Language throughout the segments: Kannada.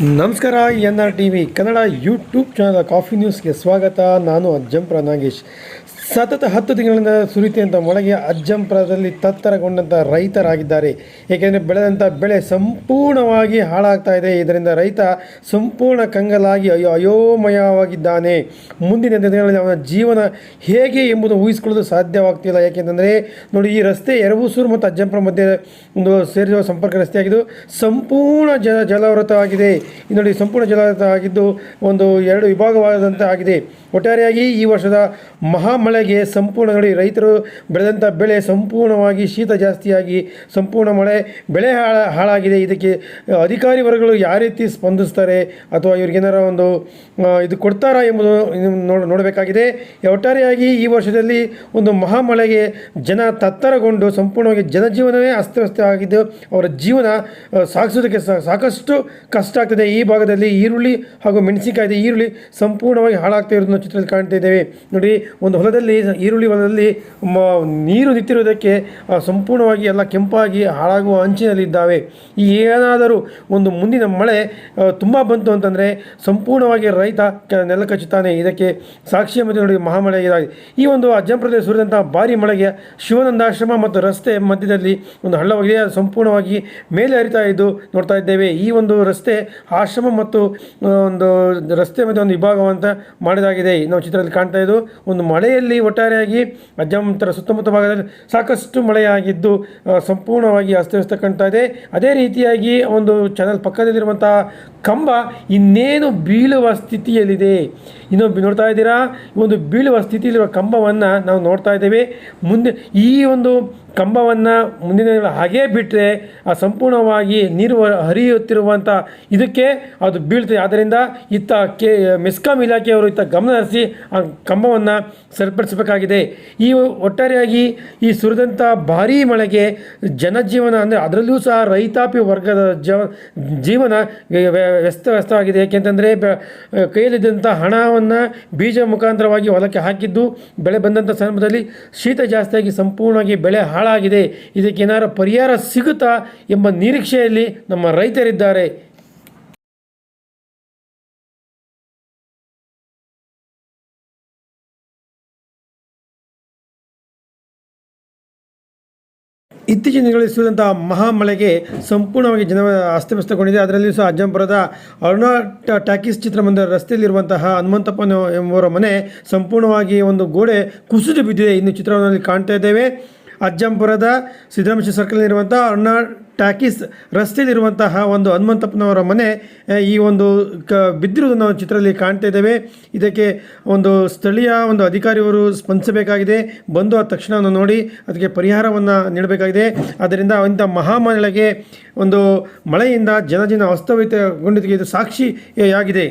ನಮಸ್ಕಾರ N R T V Kannada YouTube channel coffee ನ್ಯೂಸ್ಗೆ ಸ್ವಾಗತ. ನಾನು ಅಜ್ಜಂಪುರ ನಾಗೇಶ್. ಸತತ ಹತ್ತು ತಿಂಗಳಿಂದ ಸುರಿತಿಯಂಥ ಮೊಳಗೆ ಅಜ್ಜಂಪುರದಲ್ಲಿ ತತ್ತರಗೊಂಡಂಥ ರೈತರಾಗಿದ್ದಾರೆ. ಏಕೆಂದರೆ ಬೆಳೆದಂಥ ಬೆಳೆ ಸಂಪೂರ್ಣವಾಗಿ ಹಾಳಾಗ್ತಾ ಇದೆ. ಇದರಿಂದ ರೈತ ಸಂಪೂರ್ಣ ಕಂಗಲಾಗಿ ಅಯ್ಯೋ ಅಯೋಮಯವಾಗಿದ್ದಾನೆ. ಮುಂದಿನ ದಿನಗಳಲ್ಲಿ ಅವನ ಜೀವನ ಹೇಗೆ ಎಂಬುದು ಊಹಿಸಿಕೊಳ್ಳಲು ಸಾಧ್ಯವಾಗ್ತಿಲ್ಲ. ಏಕೆಂತಂದರೆ ನೋಡಿ, ಈ ರಸ್ತೆ ಎರಬೂಸೂರು ಮತ್ತು ಅಜ್ಜಂಪುರ ಮಧ್ಯೆ ಒಂದು ಸೇರಿರುವ ಸಂಪರ್ಕ ರಸ್ತೆಯಾಗಿದ್ದು ಸಂಪೂರ್ಣ ಜಲ ಜಲಾವೃತವಾಗಿದೆ ನೋಡಿ, ಸಂಪೂರ್ಣ ಜಲವೃತ ಆಗಿದ್ದು, ಒಂದು ಎರಡು ವಿಭಾಗವಾದಂತೆ ಆಗಿದೆ. ಒಟ್ಟಾರೆಯಾಗಿ ಈ ವರ್ಷದ ಮಹಾಮಳೆಗೆ ಸಂಪೂರ್ಣ ನೋಡಿ. ರೈತರು ಬೆಳೆದಂಥ ಬೆಳೆ ಸಂಪೂರ್ಣವಾಗಿ ಶೀತ ಜಾಸ್ತಿಯಾಗಿ, ಸಂಪೂರ್ಣ ಮಳೆ ಬೆಳೆ ಹಾಳ, ಹಾಳಾಗಿದೆ. ಇದಕ್ಕೆ ಅಧಿಕಾರಿ ವರ್ಗಗಳು ಯಾವ ರೀತಿ ಸ್ಪಂದಿಸ್ತಾರೆ ಅಥವಾ ಇವ್ರಿಗೇನಾರ ಒಂದು ಇದು ಕೊಡ್ತಾರಾ ಎಂಬುದು ನೋಡ, ನೋಡಬೇಕಾಗಿದೆ. ಒಟ್ಟಾರೆಯಾಗಿ ಈ ವರ್ಷದಲ್ಲಿ ಒಂದು ಮಹಾಮಳೆಗೆ ಜನ ತತ್ತರಗೊಂಡು ಸಂಪೂರ್ಣವಾಗಿ ಜನಜೀವನವೇ ಅಸ್ತವ್ಯಸ್ತ ಆಗಿದ್ದು, ಅವರ ಜೀವನ ಸಾಗಿಸೋದಕ್ಕೆ ಸಾಕಷ್ಟು ಕಷ್ಟ ಆಗ್ತದೆ. ಈ ಭಾಗದಲ್ಲಿ ಈರುಳ್ಳಿ ಹಾಗೂ ಮೆಣಸಿನಕಾಯಿ ಈರುಳ್ಳಿ ಸಂಪೂರ್ಣವಾಗಿ ಹಾಳಾಗ್ತಾ ಇರೋದನ್ನು ಚಿತ್ರದಲ್ಲಿ ಕಾಣ್ತಾ ಇದ್ದೇವೆ. ನೋಡಿ, ಒಂದು ಹೊಲದಲ್ಲಿ ಈರುಳ್ಳಿ ಹೊಲದಲ್ಲಿ ನೀರು ನಿಂತಿರುವುದಕ್ಕೆ ಸಂಪೂರ್ಣವಾಗಿ ಎಲ್ಲ ಕೆಂಪಾಗಿ, ಹಾಳಾಗುವ ಅಂಚಿನಲ್ಲಿದ್ದಾವೆ. ಈ ಏನಾದರೂ ಒಂದು ಮುಂದಿನ ಮಳೆ ತುಂಬ ಬಂತು ಅಂತಂದರೆ, ಸಂಪೂರ್ಣವಾಗಿ ರೈತ ನೆಲ ಕಚ್ಚುತ್ತಾನೆ. ಇದಕ್ಕೆ ಸಾಕ್ಷಿ ಮತ್ತು ನೋಡಿ ಮಹಾಮಳೆ ಇದಾಗಿದೆ ಈ ಒಂದು ಅಜ್ಜಂಪ್ರದೇಶ ಸುರಿದಂಥ ಭಾರಿ ಮಳೆಗೆ ಶಿವನಂದಾಶ್ರಮ ಮತ್ತು ರಸ್ತೆ ಮಧ್ಯದಲ್ಲಿ ಒಂದು ಹಳ್ಳವಾಗಿದೆ. ಅದು ಸಂಪೂರ್ಣವಾಗಿ ಮೇಲೆ ಹರಿತಾ ಇದ್ದು ನೋಡ್ತಾ ಇದ್ದೇವೆ. ಈ ಒಂದು ರಸ್ತೆ ಆಶ್ರಮ ಮತ್ತು ಒಂದು ರಸ್ತೆ ಮಧ್ಯೆ ಒಂದು ವಿಭಾಗವಂತ ಮಾಡಿದಾಗಿದೆ. ನಾವು ಚಿತ್ರದಲ್ಲಿ ಕಾಣ್ತಾ ಇದ್ದು ಒಂದು ಮಳೆಯಲ್ಲಿ ಒಟ್ಟಾರೆಯಾಗಿ ಮಧ್ಯಮಂತರ ಸುತ್ತಮುತ್ತ ಭಾಗದಲ್ಲಿ ಸಾಕಷ್ಟು ಮಳೆಯಾಗಿದ್ದು ಸಂಪೂರ್ಣವಾಗಿ ಅಸ್ತವ್ಯಸ್ತ ಕಾಣ್ತಾ ಇದೆ. ಅದೇ ರೀತಿಯಾಗಿ ಒಂದು ಚಾನಲ್ ಪಕ್ಕದಲ್ಲಿರುವಂಥ ಕಂಬ ಇನ್ನೇನು ಬೀಳುವ ಸ್ಥಿತಿಯಲ್ಲಿದೆ. ಇನ್ನು ನೋಡ್ತಾ ಇದ್ದೀರಾ? ಒಂದು ಬೀಳುವ ಸ್ಥಿತಿಯಲ್ಲಿರುವ ಕಂಬವನ್ನು ನಾವು ನೋಡ್ತಾ ಇದ್ದೇವೆ. ಮುಂದೆ ಈ ಒಂದು ಕಂಬವನ್ನು ಮುಂದಿನ ದಿನ ಹಾಗೇ ಬಿಟ್ಟರೆ ಆ ಸಂಪೂರ್ಣವಾಗಿ ನೀರು ಹ- ಹರಿಯುತ್ತಿರುವಂಥ ಇದಕ್ಕೆ ಅದು ಬೀಳ್ತದೆ ಆದ್ದರಿಂದ ಇತ್ತ ಕೆ, ಮೆಸ್ಕಾಂ ಇಲಾಖೆಯವರು ಇತ್ತ ಗಮನ ಹರಿಸಿ ಆ ಕಂಬವನ್ನು ಸರಿಪಡಿಸಬೇಕಾಗಿದೆ. ಈ ಒಟ್ಟಾರೆಯಾಗಿ ಈ ಸುರಿದಂಥ ಭಾರೀ ಮಳೆಗೆ ಜನಜೀವನ ಅಂದರೆ ಅದರಲ್ಲೂ ಸಹ ರೈತಾಪಿ ವರ್ಗದ ಜೀವನ ವ್ಯ- ವ್ಯಸ್ತವಾಗಿದೆ. ಏಕೆಂತಂದರೆ ಕೈಯಲ್ಲಿದ್ದಂಥ ಹಣವನ್ನು ಬೀಜ ಮುಖಾಂತರವಾಗಿ ಹೊಲಕ್ಕೆ ಹಾಕಿದ್ದು ಬೆಳೆ ಬಂದಂಥ ಸಂದರ್ಭದಲ್ಲಿ ಶೀತ ಜಾಸ್ತಿಯಾಗಿ ಸಂಪೂರ್ಣವಾಗಿ ಬೆಳೆ ಹಾಳಾಗಿದೆ. ಇದಕ್ಕೆ ಏನಾರ ಪರಿಹಾರ ಸಿಗುತ್ತಾ ಎಂಬ ನಿರೀಕ್ಷೆಯಲ್ಲಿ ನಮ್ಮ ರೈತರಿದ್ದಾರೆ. ಇತ್ತೀಚಿನ ದಿನಗಳಲ್ಲಿ ಸುರಿದಂಥ ಮಹಾಮಳೆಗೆ ಸಂಪೂರ್ಣವಾಗಿ ಜನ ಅಸ್ತವ್ಯಸ್ತಗೊಂಡಿದೆ ಅದರಲ್ಲಿಯೂ ಸಹ ಅಜ್ಜಂಪುರದ ಅರುಣಾ ಟ- ಟಾಕೀಸ್ ಚಿತ್ರಮಂದಿರ ರಸ್ತೆಯಲ್ಲಿರುವಂತಹ ಹನುಮಂತಪ್ಪನ ಎಂಬುವರ ಮನೆ ಸಂಪೂರ್ಣವಾಗಿ ಒಂದು ಗೋಡೆ ಕುಸಿದು ಬಿದ್ದಿದೆ. ಇನ್ನು ಚಿತ್ರದಲ್ಲಿ ಕಾಣ್ತಾ ಇದ್ದೇವೆ. ಅಜ್ಜಂಪುರದ ಸಿದ್ದರಾಮೇಶ್ವರ ಸರ್ಕಲ್ನಲ್ಲಿರುವಂಥ ಅಣ್ಣಾ ಟಾಕೀಸ್ ರಸ್ತೆಯಲ್ಲಿರುವಂತಹ ಒಂದು ಹನುಮಂತಪ್ಪನವರ ಮನೆ ಈ ಒಂದು ಕ, ಬಿದ್ದಿರುವುದನ್ನು ನಾವು ಚಿತ್ರದಲ್ಲಿ ಕಾಣ್ತಾ ಇದ್ದೇವೆ. ಇದಕ್ಕೆ ಒಂದು ಸ್ಥಳೀಯ ಒಂದು ಅಧಿಕಾರಿಯವರು ಸ್ಪಂದಿಸಬೇಕಾಗಿದೆ. ಬಂದು ಆದ ತಕ್ಷಣ ನೋಡಿ ಅದಕ್ಕೆ ಪರಿಹಾರವನ್ನು ನೀಡಬೇಕಾಗಿದೆ. ಆದ್ದರಿಂದ ಇಂಥ ಮಹಾಮಳೆಗೆ ಒಂದು ಮಳೆಯಿಂದ ಜನಜೀವನ ಅಸ್ತವ್ಯಸ್ತಗೊಂಡಿದ್ದಕ್ಕೆ ಇದು ಸಾಕ್ಷಿಯಾಗಿದೆ.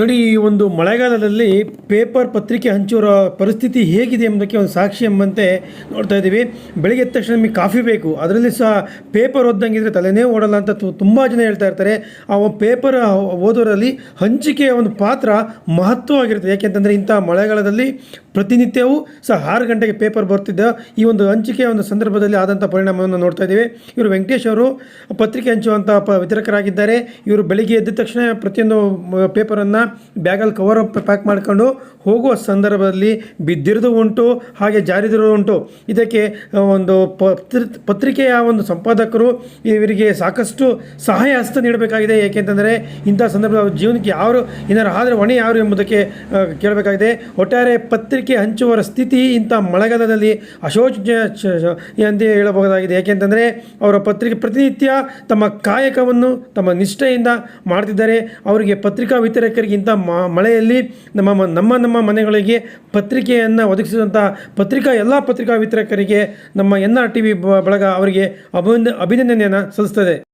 ನೋಡಿ, ಈ ಒಂದು ಮಳೆಗಾಲದಲ್ಲಿ ಪೇಪರ್ ಪತ್ರಿಕೆ ಹಂಚುವ ಪರಿಸ್ಥಿತಿ ಹೇಗಿದೆ ಎಂಬುದಕ್ಕೆ ಒಂದು ಸಾಕ್ಷಿ ಎಂಬಂತೆ ನೋಡ್ತಾ ಇದ್ದೀವಿ. ಬೆಳಿಗ್ಗೆ ಎದ್ದ ತಕ್ಷಣ ನಮಗೆ ಕಾಫಿ ಬೇಕು. ಅದರಲ್ಲಿ ಸಹ ಪೇಪರ್ ಓದ್ದಂಗಿದ್ರೆ ತಲೆನೇ ಓಡಲ್ಲ ಅಂತ ತುಂಬ ಜನ ಹೇಳ್ತಾ ಇರ್ತಾರೆ. ಆ ಪೇಪರ್ ಓದೋರಲ್ಲಿ ಹಂಚಿಕೆಯ ಒಂದು ಪಾತ್ರ ಮಹತ್ವವಾಗಿರುತ್ತೆ. ಯಾಕೆಂತಂದರೆ ಇಂಥ ಮಳೆಗಾಲದಲ್ಲಿ ಪ್ರತಿನಿತ್ಯವೂ ಸಹ ಆರು ಗಂಟೆಗೆ ಪೇಪರ್ ಬರ್ತಿದ್ದ ಈ ಒಂದು ಹಂಚಿಕೆಯ ಒಂದು ಸಂದರ್ಭದಲ್ಲಿ ಆದಂಥ ಪರಿಣಾಮವನ್ನು ನೋಡ್ತಾ ಇದ್ದೀವಿ. ಇವರು ವೆಂಕಟೇಶ್ ಅವರು ಪತ್ರಿಕೆ ಹಂಚುವಂಥ ಪ ವಿತರಕರಾಗಿದ್ದಾರೆ. ಇವರು ಬೆಳಿಗ್ಗೆ ಎದ್ದ ತಕ್ಷಣ ಪ್ರತಿಯೊಂದು ಪೇಪರನ್ನು ಬ್ಯಾಗಲ್ಲಿ ಕವರ್ ಅಪ್ ಪ್ಯಾಕ್ ಮಾಡ್ಕೊಂಡು ಹೋಗುವ ಸಂದರ್ಭದಲ್ಲಿ ಬಿದ್ದಿರೋದು ಉಂಟು, ಹಾಗೆ ಜಾರಿದಿರೋದು ಉಂಟು. ಇದಕ್ಕೆ ಒಂದು ಪತ್ರಿ, ಪತ್ರಿಕೆಯ ಒಂದು ಸಂಪಾದಕರು ಇವರಿಗೆ ಸಾಕಷ್ಟು ಸಹಾಯ ಹಸ್ತ ನೀಡಬೇಕಾಗಿದೆ ಏಕೆಂತಂದರೆ ಇಂಥ ಸಂದರ್ಭದಲ್ಲಿ ಅವ್ರ ಜೀವನಕ್ಕೆ ಯಾರು ಏನಾರು ಆದರೆ ಹೊಣೆ ಯಾರು ಎಂಬುದಕ್ಕೆ ಕೇಳಬೇಕಾಗಿದೆ. ಒಟ್ಟಾರೆ ಪತ್ರಿಕೆ ಹಂಚುವರ ಸ್ಥಿತಿ ಇಂಥ ಮಳೆಗಾಲದಲ್ಲಿ ಅಶೋಚ ಎಂದೇ ಹೇಳಬಹುದಾಗಿದೆ. ಏಕೆಂತಂದರೆ ಅವರ ಪತ್ರಿಕೆ ಪ್ರತಿನಿತ್ಯ ತಮ್ಮ ಕಾಯಕವನ್ನು ತಮ್ಮ ನಿಷ್ಠೆಯಿಂದ ಮಾಡ್ತಿದ್ದಾರೆ. ಅವರಿಗೆ ಪತ್ರಿಕಾ ವಿತರಕರಿಗೆ ಮ- ಮಳೆಯಲ್ಲಿ ನಮ್ಮ ನಮ್ಮ ನಮ್ಮ ಮನೆಗಳಿಗೆ ಪತ್ರಿಕೆಯನ್ನು ಒದಗಿಸಿದಂಥ ಪತ್ರಿಕಾ, ಎಲ್ಲ ಪತ್ರಿಕಾ ವಿತರಕರಿಗೆ ನಮ್ಮ ಎನ್ ಆರ್ ಟಿ ವಿ ಬಳಗ ಅವರಿಗೆ ಅಭಿನಂದ, ಅಭಿನಂದನೆಯನ್ನು ಸಲ್ಲಿಸ್ತದೆ